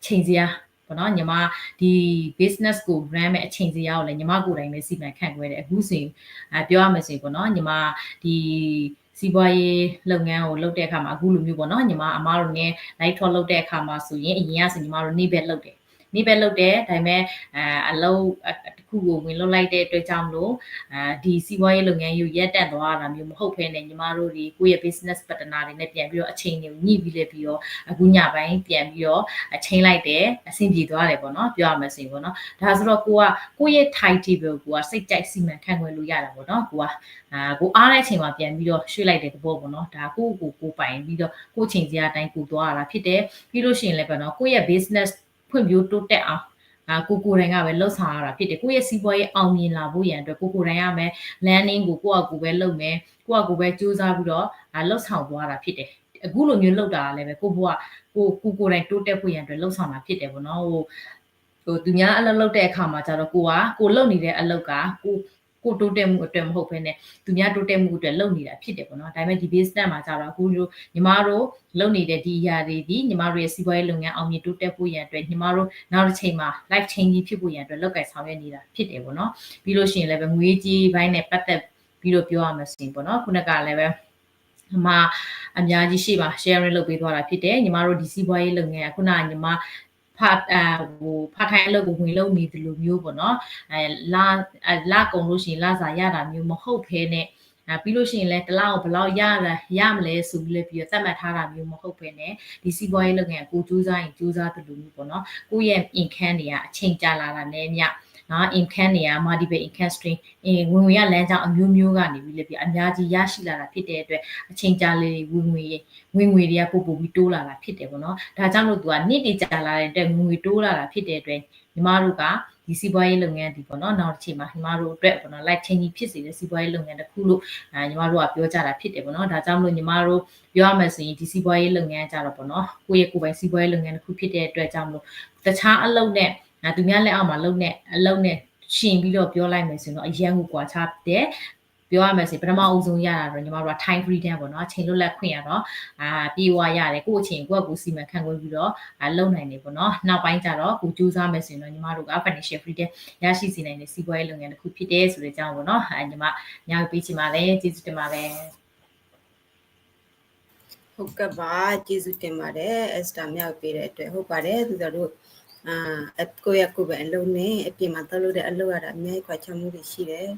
ချိန်စရာ ပေါ့နော်ညီမဒီ business ကို run မဲ့အချိန်စရာကိုလည်းညီမကိုယ်တိုင်ပဲစီမံခန့်ခွဲတယ်အခုဆိုရင်အဲပြောရမယ်ဆိုရင်ပေါ့နော်ညီမဒီစီးပွားရေးလုပ်ငန်းကိုလုပ်တဲ့အခါမှာအခုလိုမျိုးပေါ့နော်ညီမအမားတို့ ਨੇ light talk လုပ်တဲ့အခါမှာဆိုရင်အရင်ကဆိုညီမတို့နေ့ဘက်လုပ်တယ်နေ့ဘက်လုပ်တယ်ဒါပေမဲ့အဲအလုံးတစ် ခုကိုဝင်လုပ်လိုက်တဲ့အတွက်ကြောင့်မလို့အဲဒီစီးပွားရေးလုပ်ငန်းယူရက်တက်သွားတာမျိုးမဟုတ်ဘဲနဲ့ညီမတို့တွေကိုယ့်ရဲ့ business partner တွေနဲ့ပြန်ပြီးတော့အချိန်တွေကိုညှိပြီးလဲပြီးတော့အခုညပိုင်းပြန်ပြီးတော့အချိန်လိုက်တယ်အဆင်ပြေသွားတယ်ပေါ့နော်ပြောရမယ်ဆိုရင်ပေါ့နော်ဒါဆိုတော့ကိုကကိုယ့်ရဲ့ title ကိုကစိတ်ကြိုက်စီမံခန့်ခွဲလို့ရတာပေါ့နော်ကိုကအာကိုအားတဲ့အချိန်မှာပြန်ပြီးတော့ရွှေ့လိုက်တဲ့သဘောပေါ့နော်ဒါကိုကိုကိုပိုင်ပြီးတော့ကိုချိန်စရာအတိုင်းကိုသွားရတာဖြစ်တယ်ပြီးလို့ရှိရင်လည်းပေါ့နော်ကိုယ့်ရဲ့ business ဖွံ့ဖြိုးတိုးတက်အောင်အာ ကိုကိုတိုင်ကပဲလှုပ်ဆောင်ရတာဖြစ်တယ်ကိုယ့်ရဲ့စီးပွားရေးအောင်မြင်လာဖို့ရန်အတွက်ကိုကိုတိုင်ရမယ် landing ကိုကိုယ့်အကူပဲလုပ်မယ်ကိုယ့်အကူပဲစူးစမ်းပြီးတော့လှုပ်ဆောင်သွားတာဖြစ်တယ်အခုလိုမျိုးလှုပ်တာလည်းပဲကိုဘွားကိုကိုကိုတိုင်တိုးတက်ဖို့ရန်အတွက်လှုပ်ဆောင်တာဖြစ်တယ်ပေါ့နော်ဟိုဟိုသူများအလုပ်လုပ်တဲ့အခါမှာကျတော့ကိုကကိုလုပ်နေတဲ့အလုပ်ကကို ကိုတိုးတက်မှုအတွက်မဟုတ်ဘဲနဲ့သူများတိုးတက်မှုအတွက်လုပ်နေတာဖြစ်တယ်ပေါ့နော်ဒါပေမဲ့ဒီ business မှာကျတော့အခုလိုညီမတို့လုပ်နေတဲ့ဒီအရာတွေဒီညီမတို့ရဲ့စီးပွားရေးလုပ်ငန်းအောင်မြင်တိုးတက်ဖို့ရန်အတွက်ညီမတို့နောက်တစ်ချိန်မှာ life change ဖြစ်ဖို့ရန်အတွက်လုပ်ကိုင်ဆောင်ရွက်နေတာဖြစ်တယ်ပေါ့နော်ပြီးလို့ရှိရင်လည်းပဲငွေကြီးဘိုင်းနဲ့ပတ်သက်ပြီးတော့ပြောရမှာဆိုရင်ပေါ့နော်ခုနကလည်းပဲအမအများကြီးရှိပါ sharing လုပ်ပေးသွားတာဖြစ်တယ်ညီမတို့ဒီစီးပွားရေးလုပ်ငန်းခုနကညီမ ဖတ်အဟိုဖတ်ထိုင်အလုပ်ကိုဝင်လုပ်နေတယ်လို့မျိုးပေါ့နော်အဲလာလာကုန်လို့ရှိရင်လာစာရတာမျိုးမဟုတ်ဖဲနဲ့အဲပြီးလို့ရှိရင်လည်းတလောက်ဘလောက်ရရရမလဲဆိုပြီးလည်းပြီးတော့သတ်မှတ်ထားတာမျိုးမဟုတ်ဘဲနဲ့ဒီစီးပွားရေးလုပ်ငန်းကိုစူးစမ်းရင်စူးစမ်းတယ်လို့မျိုးပေါ့နော်ကိုယ့်ရဲ့ income တွေကအချိန်ကြာလာတာနဲ့မြ နော် income တွေက multiple income stream အင်းဝင်ဝင်ရလမ်းကြောင်းအမျိုးမျိုးကနေပြီးလည်းပြအများကြီးရရှိလာတာဖြစ်တဲ့အတွက်အချိန်ကြာလေဝင်ဝင်ဝင်ငွေတွေကပို့ပို့ပြီးတိုးလာတာဖြစ်တယ်ပေါ့နော်ဒါကြောင့်လို့သူကနှစ်တည်ကြာလာတဲ့အတွက်ငွေတိုးလာတာဖြစ်တဲ့အတွက်ညီမတို့ကဒီစီးပွားရေးလုပ်ငန်းဒီပေါ့နော်နောက်တစ်ချိန်မှာညီမတို့အတွက်ပေါ့နော် light change ဖြစ်စေတဲ့စီးပွားရေးလုပ်ငန်းတစ်ခုလို့အဲညီမတို့ကပြောကြတာဖြစ်တယ်ပေါ့နော်ဒါကြောင့်မလို့ညီမတို့ပြောရမယ်ဆိုရင်ဒီစီးပွားရေးလုပ်ငန်းကြတော့ပေါ့နော်ကိုယ့်ရဲ့ကိုယ်ပိုင်စီးပွားရေးလုပ်ငန်းတစ်ခုဖြစ်တဲ့အတွက်ကြောင့်မလို့တခြားအလုပ်နဲ့ သူများလက်အောက်မှာလုပ်နေအလုပ်နဲ့ရှင်ပြီးတော့ပြောလိုက်မယ်ဆိုရင်တော့အရန်ကိုကွာခြားတယ်ပြောရမယ်ဆိုရင်ပထမအဦးဆုံးရတာတော့ညီမတို့က time freedom ပေါ့နော်အချိန်လွတ်လပ်ခွင့်ရတော့အာပြေဝရတယ်ကိုယ့်အချိန်ကိုယ့်အကူစီမံခန့်ခွဲပြီးတော့အာလုပ်နိုင်တယ်ပေါ့နော်နောက်ပိုင်းကျတော့ကိုကြိုးစားမယ်ဆိုရင်တော့ညီမတို့က financial freedom ရရှိစေနိုင်တဲ့စီးပွားရေးလုပ်ငန်းတစ်ခုဖြစ်တယ်ဆိုတဲ့အကြောင်းပေါ့နော်အဲညီမညောင်ပေးချင်ပါတယ်ကျေးဇူးတင်ပါတယ်ဟုတ်ကဲ့ပါကျေးဇူးတင်ပါတယ်အစတာမြောက်ပေးတဲ့အတွက်ဟုတ်ပါတယ်သူတို့ အာအကိုရကိုပဲအလုံးနဲ့အပြင်မှာတက်လို့တဲ့အလုပ်ရတာအများကြီးခွာချမှုတွေရှိတယ်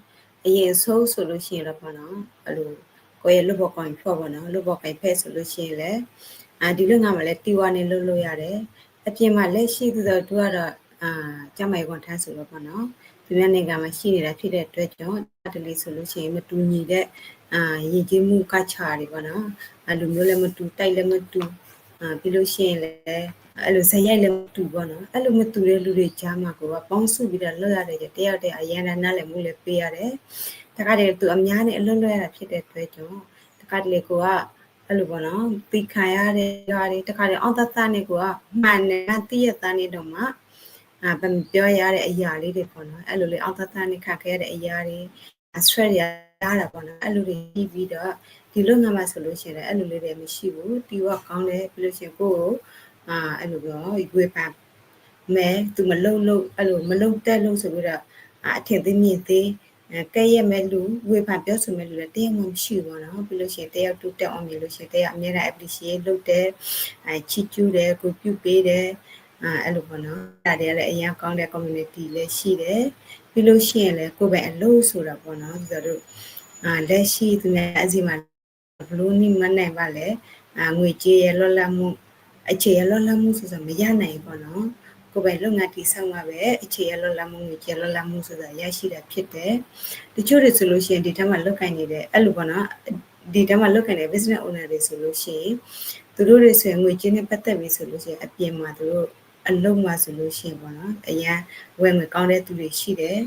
အရင်ဆုံးဆိုလို့ရှိရင်တော့ပေါ့နော်အဲ့လိုကိုရလွတ်ဘောကိုင်ဖော့ပေါ့နော်လွတ်ဘောကိုင်ဖဲဆိုလို့ရှိရင်လည်းအာဒီလိုငါမှလည်းတီဝါနဲ့လုပ်လို့ရတယ်အပြင်မှာလက်ရှိသူတို့တို့ကတော့အာကျမိုင်ကွန်ထန်းဆိုတော့ပေါ့နော်ဒီနေ့နိုင်ငံမှာရှိနေတာဖြစ်တဲ့အတွက်ကြောင့်တလီဆိုလို့ရှိရင်မတူညီတဲ့အာရည်ကြီးမှုကချာတွေပေါ့နော်အဲ့လိုမျိုးလည်းမတူတိုက်လည်းမတူအာ ပြီးလို့ရှိရင်လည်းအဲ့လိုဇက်ရိုက်လည်းမတူပေါ့နော်အဲ့လိုမတူတဲ့လူတွေကြားမှာကိုကပေါင်းစုပြီးတော့လွတ်ရတယ်ကြတယောက်တည်းအရန်နားလည်းမှုလည်းပေးရတယ်တခါတည်းသူအများနဲ့အလွတ်လွတ်ရတာဖြစ်တဲ့အတွက်ကြောင့်တခါတလေကိုကအဲ့လိုပေါ့နော်ပြီးခံရတဲ့ຢာတွေတခါတည်းအောင်တတ်နဲ့ကိုကမှန်တယ်တည့်ရတဲ့နေတော့မှအာဗပြောရတဲ့အရာလေးတွေပေါ့နော်အဲ့လိုလေအောင်တတ်နဲ့ခါခဲ့ရတဲ့အရာတွေ stress ရရတာပေါ့နော်အဲ့လိုတွေပြီးပြီးတော့ ဒီလိုငါမှဆိုလို့ရှိရင်အဲ့လိုလေးတွေမရှိဘူးတီဝကောင်းတယ်ပြီးလို့ရှိရင်ကိုယ်အာအဲ့လိုပြောဝေဖန်မဲသူမလုံလို့အဲ့လိုမလုံတက်လို့ဆိုပြီးတော့အထင်သေးမြင်သေးကဲရဲ့မဲ့လူဝေဖန်ပြောဆိုမဲ့လူလည်းတရားမှမရှိဘူးနော်ပြီးလို့ရှိရင်တရားတူတက်အောင်မြင်လို့ရှိရင်တရားအများနဲ့ appreciate လုပ်တယ်အဲချီကျူးတယ်ကိုပြုပေးတယ်အဲအဲ့လိုပေါ့နော်ဒါတွေကလည်းအရင်ကောင်းတဲ့ community လည်းရှိတယ်ပြီးလို့ရှိရင်လည်းကိုယ်ပဲအလို့ဆိုတာပေါ့နော်ဆိုတော့အာလက်ရှိသူများအစီမှာ ဘလို့နိမနိုင်ပါလဲအာငွေကြေးရလောလမှုအခြေရလောလမှုဆိုတာမရနိုင်ဘူးပေါ့နော်ကိုယ်ပဲလုပ်ငန်းတည်ဆောက်မှာပဲအခြေရလောလမှုငွေကြေးလောလမှုဆိုတာရရှိတာဖြစ်တယ်တချို့တွေဆိုလို့ရှိရင်ဒီထက်မှလုတ်ကင်နေတဲ့အဲ့လိုပေါ့နော်ဒီတမ်းမှာလုတ်ကင်တဲ့ business owner တွေဆိုလို့ရှိရင်သူတို့တွေဆိုရင်ငွေကြေးနဲ့ပတ်သက်ပြီးဆိုလို့ရှိရင်အပြင်မှာသူတို့အလုံးမှာဆိုလို့ရှိရင်ပေါ့နော်အရန်ဝယ်ငွေကောင်းတဲ့သူတွေရှိတယ်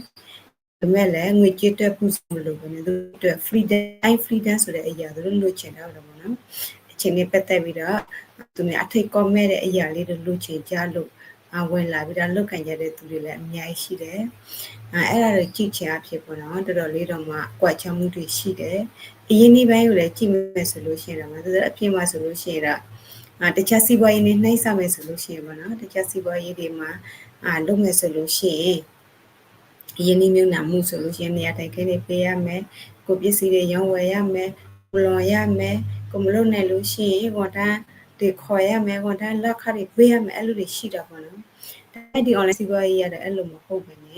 ဒါမဲ့လည်းငွေကြေးတက်ဖို့မလိုဘူးねသူတို့ freedom i freedom ဆိုတဲ့အရာသူတို့လိုချင်တာလို့ပေါ့နော်အချိန်နဲ့ပတ်သက်ပြီးတော့သူများအထိတ်ကောမဲ့တဲ့အရာလေးတွေလိုချင်ကြလို့အဝင်လာပြီးတော့လုတ်ကန်ကြတဲ့သူတွေလည်းအများကြီးရှိတယ်အဲအဲ့ဒါတွေကြည့်ချင်အဖြစ်ပေါ့နော်တော်တော်လေးတော့မှကြွက်ချမှုတွေရှိတယ်အရင်နေ့ပိုင်းကိုလည်းကြည့်မယ်ဆိုလို့ရှိရင်တော့သူတို့အပြင်မှာဆိုလို့ရှိရင်တော့အာတခြားစီးပွားရေးနဲ့နှိုင်းဆမယ်ဆိုလို့ရှိရင်ပေါ့နော်တခြားစီးပွားရေးတွေမှာအာလုပ်မယ်ဆိုလို့ရှိရင် ရင်းနှီးမြှုပ်နှံမှုဆိုလို့ရှိရင်နေရာတိုင်ခင်းတွေပေးရမယ်ကိုပစ္စည်းတွေရောင်းဝယ်ရမယ်ကိုလွန်ရမယ်ကိုမလုပ်နိုင်လို့ရှိရင်ဝန်ထမ်းတွေခေါ်ရမယ်ဝန်ထမ်းလက်ခတွေပေးရမယ်အဲ့လိုတွေရှိတာပေါ့နော်အဲ့ဒီ online စီးပွားရေးရတယ်အဲ့လိုမဟုတ်ဘူးね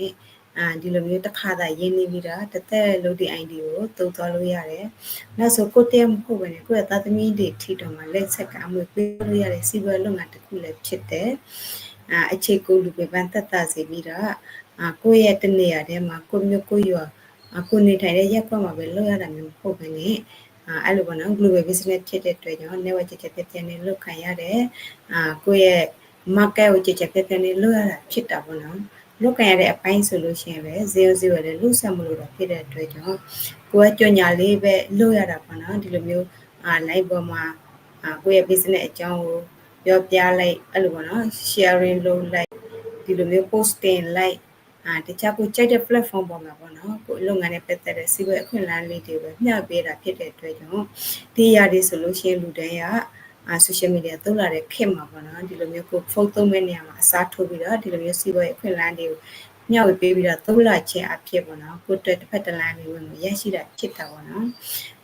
အာဒီလိုမျိုးတစ်ခါသာရင်းနှီးပြီးတော့တစ်သက်လို့ဒီ ID ကိုသုံးသွားလို့ရတယ်။နောက်ဆိုကိုတည်းမဟုတ်ဘဲနဲ့ကိုယ့်ရဲ့သားသမီးတွေထိတော်မှာလက်ဆက်ကအမွေပေးလို့ရတဲ့စီးပွားလုပ်ငန်းတစ်ခုလည်းဖြစ်တယ်။အာအခြေကိုလူပဲပန်းသက်သာစေပြီးတော့ အာကိုယ့်ရဲ့တနေရာထဲမှာကိုမျိုးကိုရွာကိုနေထိုင်တဲ့ရက်ကွက်မှာပဲလုပ်ရတာမျိုးမဟုတ်ဘဲနဲ့အာအဲ့လိုပေါ့နော် global business ဖြစ်တဲ့အတွက်ကြောင့် network ချက်ချက်ပြပြနဲ့လုပ်ခံရတယ်အာကိုယ့်ရဲ့ market ကိုချက်ချက်ပြပြနဲ့လုပ်ရတာဖြစ်တာပေါ့နော်လုတ်ကန်ရတဲ့အပိုင်းဆိုလို့ရှိရင်ပဲ0 0လည်းလုဆက်မလို့တော့ဖြစ်တဲ့အတွက်ကြောင့်ကိုယ်ကကြော်ညာလေးပဲလုရတာပေါ့နော်ဒီလိုမျိုးအာ live ပေါ်မှာအာကိုယ့်ရဲ့ business အကြောင်းကိုပြောပြလိုက်အဲ့လိုပေါ့နော် sharing လုပ်လိုက်ဒီလိုမျိုး posting လိုက် အာတခြားကိုကြိုက်တဲ့ platform ပေါ်မှာပေါ့နော်ကိုလုပ်ငန်းနဲ့ပတ်သက်တဲ့စီးပွားအခွင့်အလမ်းလေးတွေပဲမျှပေးတာဖြစ်တဲ့အတွက်ကြောင့်ဒီຢာတွေဆိုလို့ရှိရင်လူတိုင်းကအာ social media သုံးလာတဲ့ခေတ်မှာပေါ့နော်ဒီလိုမျိုးကိုဖုန်းသုံးမဲ့နေရာမှာအစားထိုးပြီးတော့ဒီလိုမျိုးစီးပွားရေးအခွင့်အလမ်းတွေကိုမျှဝေပေးပြီးတော့သုံးလာခြင်းအဖြစ်ပေါ့နော်ကိုတက်တစ်ဖက်တစ်လမ်းတွေဝင်ရရှိတာဖြစ်တာပေါ့နော်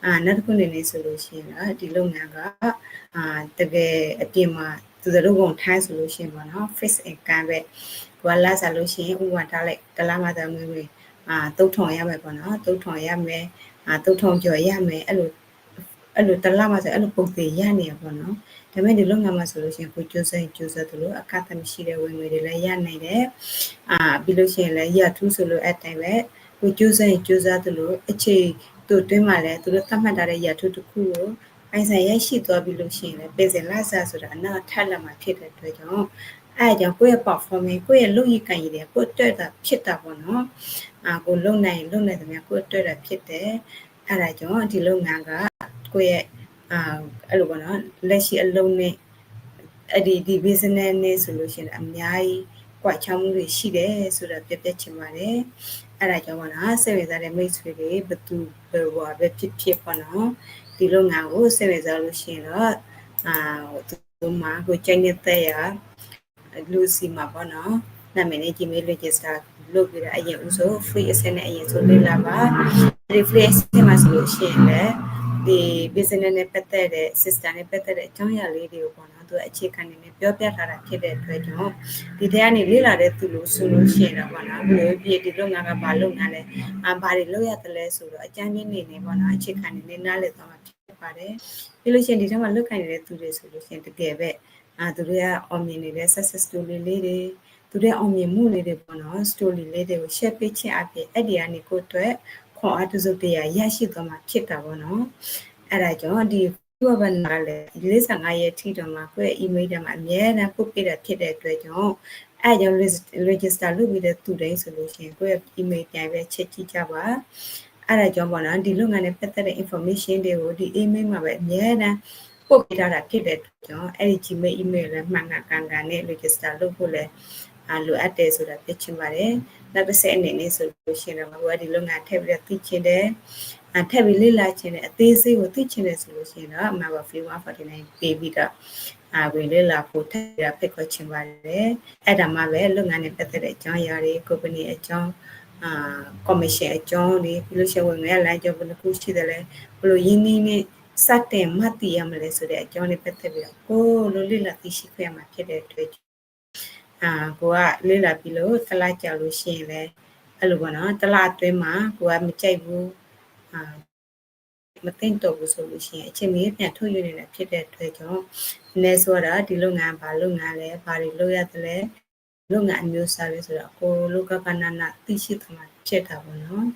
အာနောက်တစ်ခုအနေနဲ့ဆိုလို့ရှိရင်တော့ဒီလုပ်ငန်းကအာတကယ်အပြင်မှာသူတို့ကုန်ထိုင်းဆိုလို့ရှိရင်ပေါ့နော် fixed income ပဲ ကိုကလာစားလို့ရှိရင်ဥပမာထားလိုက်တလားမှသာငွေငွေအာတုတ်ထောင်ရမယ်ပေါ့နော်တုတ်ထောင်ရမယ်အာတုတ်ထောင်ကျော်ရမယ်အဲ့လိုအဲ့လိုတလမှဆိုအဲ့လိုပုံသေးရနေရပေါ့နော်ဒါပေမဲ့ဒီလုပ်ငန်းမှာဆိုလို့ရှိရင်ကိုကျိုးစိန်ကျိုးစားသလိုအခါသမရှိတဲ့ဝင်ငွေတွေလည်းရနိုင်တယ်အာပြီးလို့ရှိရင်လည်းရထူးဆိုလို့အဲ့တိုင်းပဲကိုကျိုးစိန်ကျိုးစားသလိုအခြေတို့တွင်းမှာလည်းသူတို့သတ်မှတ်ထားတဲ့ရထူးတစ်ခုကိုပိုင်ဆိုင်ရရှိသွားပြီလို့ရှိရင်လည်းပြင်စင်လာစားဆိုတာအနာထက်လက်မှာဖြစ်တဲ့အတွက်ကြောင့် အဲကြောင့်ကိုယ့်ရဲ့ performance ကိုယ့်ရဲ့လုပ်ရည်ကန်ရည်တွေကိုတွေ့တာဖြစ်တာပေါ့နော်အာကိုလုံနိုင်လုံနိုင်တယ်များကိုတွေ့တာဖြစ်တယ်အဲဒါကြောင့်ဒီလုပ်ငန်းကကိုယ့်ရဲ့အာအဲ့လိုပေါ့နော်လက်ရှိအလုံးနဲ့အဲ့ဒီဒီ business နဲ့ဆိုလို့ရှိရင်အများကြီးကွာချောင်းမှုတွေရှိတယ်ဆိုတာပြပြချင်ပါတယ်အဲ့ဒါကြောင့်ပေါ့နော်စိတ်ဝင်စားတဲ့မိတ်ဆွေတွေဘသူဘယ်ဟိုပဲဖြစ်ဖြစ်ပေါ့နော်ဒီလုပ်ငန်းကိုစိတ်ဝင်စားလို့ရှိရင်တော့အာသူမှာကိုကျင်းနေတဲ့ရ လူစီမှာပေါ့နော်နာမည်နဲ့ Gmail register လုပ်ပြီးတော့အရင်ဦးဆုံး free access နဲ့အရင်ဆုံးလေ့လာပါဒီ free access မှာဆိုလို့ရှိရင်လည်းဒီ business နဲ့ပတ်သက်တဲ့ system နဲ့ပတ်သက်တဲ့အကြောင်းအရာလေးတွေကိုပေါ့နော်သူအခြေခံနေနဲ့ပြောပြထားတာဖြစ်တဲ့အတွက်ကြောင့်ဒီထဲကနေလေ့လာတဲ့သူလို့ဆိုလို့ရှိရင်တော့ပေါ့နော်ဘယ်လိုဖြစ်ဒီလုပ်ငန်းကဘာလုပ်ငန်းလဲအာဘာတွေလုပ်ရတယ်လဲဆိုတော့အကြမ်းကြီးနေနေပေါ့နော်အခြေခံနေနေနားလည်သွားမှာဖြစ်ပါတယ်ပြီးလို့ရှိရင်ဒီထဲမှာလုပ်ကိုင်နေတဲ့သူတွေဆိုလို့ရှိရင်တကယ်ပဲ အာသူတွေကအောင်မြင်နေတဲ့ success story လေးတွေသူတွေအောင်မြင်မှုလေးတွေပေါ့နော် story လေးတွေကို share ပေးခြင်းအပြင်အဲ့ဒီကနေကိုယ့်အတွက်ခွန်အားတစုပ်တရရရှိသွားမှာဖြစ်တာပေါ့နော်အဲ့ဒါကြောင့်ဒီဝဘနာလည်း45ရက်ထိတော့မှကိုယ့်ရဲ့ email ထဲမှာအများနဲ့ပို့ပေးတာဖြစ်တဲ့အတွက်ကြောင့်အဲကြောင့် register လုပ်ပြီးတဲ့သူတိုင်းဆိုလို့ရှိရင်ကိုယ့်ရဲ့ email ပြန်ပဲချက်ကြည့်ကြပါအဲ့ဒါကြောင့်ပေါ့နော်ဒီလုပ်ငန်းနဲ့ပတ်သက်တဲ့ information တွေကိုဒီ email မှာပဲအများနဲ့ ပို့ပေးထားတာဖြစ်တဲ့အတွက်ကြောင့်အဲ့ဒီ Gmail email လည်းမှန်ကန်ကန်ကန်နဲ့ register လုပ်ဖို့လည်းအလိုအပ်တယ်ဆိုတာသိချင်ပါတယ်။နောက်တစ်ဆက်အနေနဲ့ဆိုလို့ရှိရင်တော့ဘုရားဒီလုပ်ငန်းထည့်ပြီးတော့သိချင်တယ်။အထည့်ပြီးလေ့လာချင်တယ်အသေးစိတ်ကိုသိချင်တယ်ဆိုလို့ရှိရင်တော့အမှားပါ free 149ပေးပြီးတော့အာဝင်လေ့လာဖို့ထည့်ရဖိတ်ခေါ်ချင်ပါတယ်။အဲ့ဒါမှပဲလုပ်ငန်းနဲ့ပတ်သက်တဲ့အကြောင်းအရာတွေ company အကြောင်းအာ commission အကြောင်းတွေပြီးလို့ရှိရင်ဝင်ငယ်လိုင်းကြောဘယ်နှခုရှိတယ်လဲဘယ်လိုရင်းနှီးနေ စတင်မှတ်တည်ရမလဲဆိုတဲ့အကြောင်းလေးပတ်သက်ပြီးတော့ကိုလိုလေ့လာသိရှိခွင့်ရမှာဖြစ်တဲ့အတွက်အာကိုကလေ့လာပြီးလို့တလားကြောက်လို့ရှိရင်လည်းအဲ့လိုပေါ့နော်တလားအတွင်းမှာကိုကမကြိုက်ဘူးအာမသိတော့ဘူးဆိုလို့ရှိရင်အချိန်မီပြန်ထုတ်ယူနေတာဖြစ်တဲ့အတွက်ကြောင့်နေဆိုတာဒီလုပ်ငန်းဘာလုပ်ငန်းလဲဘာတွေလုပ်ရတယ်လဲလုပ်ငန်းအမျိုးအစားလဲဆိုတော့ကိုလောကကနနာသိရှိသမှာဖြစ်တာပေါ့နော်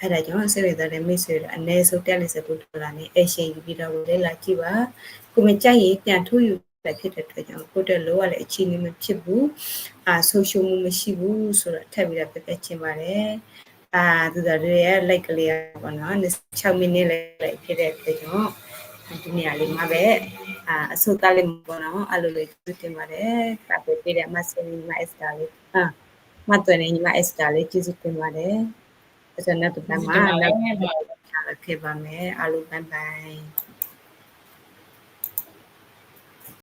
အဲ့ဒါကြောင့်ဆေးရတဲ့မိတ်ဆွေတွေအ ਨੇ ဆုံးတက်လက်စပုဒေါ်လာနဲ့အရှင်ယူပြီးတော့လေ့လာကြည့်ပါကိုမကြိုက်ရင်ပြန်ထုတ်ယူပဲဖြစ်တဲ့အတွက်ကြောင့်ကိုတက်လို့ကလည်းအချင်းမဖြစ်ဘူးအာဆိုရှယ်မှုမရှိဘူးဆိုတော့ထပ်ပြီးတော့ပြပြချင်းပါတယ်အာသူတို့ရဲ့ like ကလေးပေါ့နော်6မိနစ်လေးဖြစ်တဲ့အတွက်ကြောင့်ဒီနေရာလေးမှာပဲအာအစိုးတလေးပေါ့နော်အဲ့လိုလေးပြုတင်ပါတယ်ကပ်ပေးတဲ့မဆင်နီမအက်စတာလေးဟာမတ်တွနေညီမအက်စတာလေးကျေးဇူးတင်ပါတယ် အဲ့ဒါနဲ့ပြန်မှာနောက်ခဲ့ပါမယ်အားလုံးဘိုင်ဘိုင်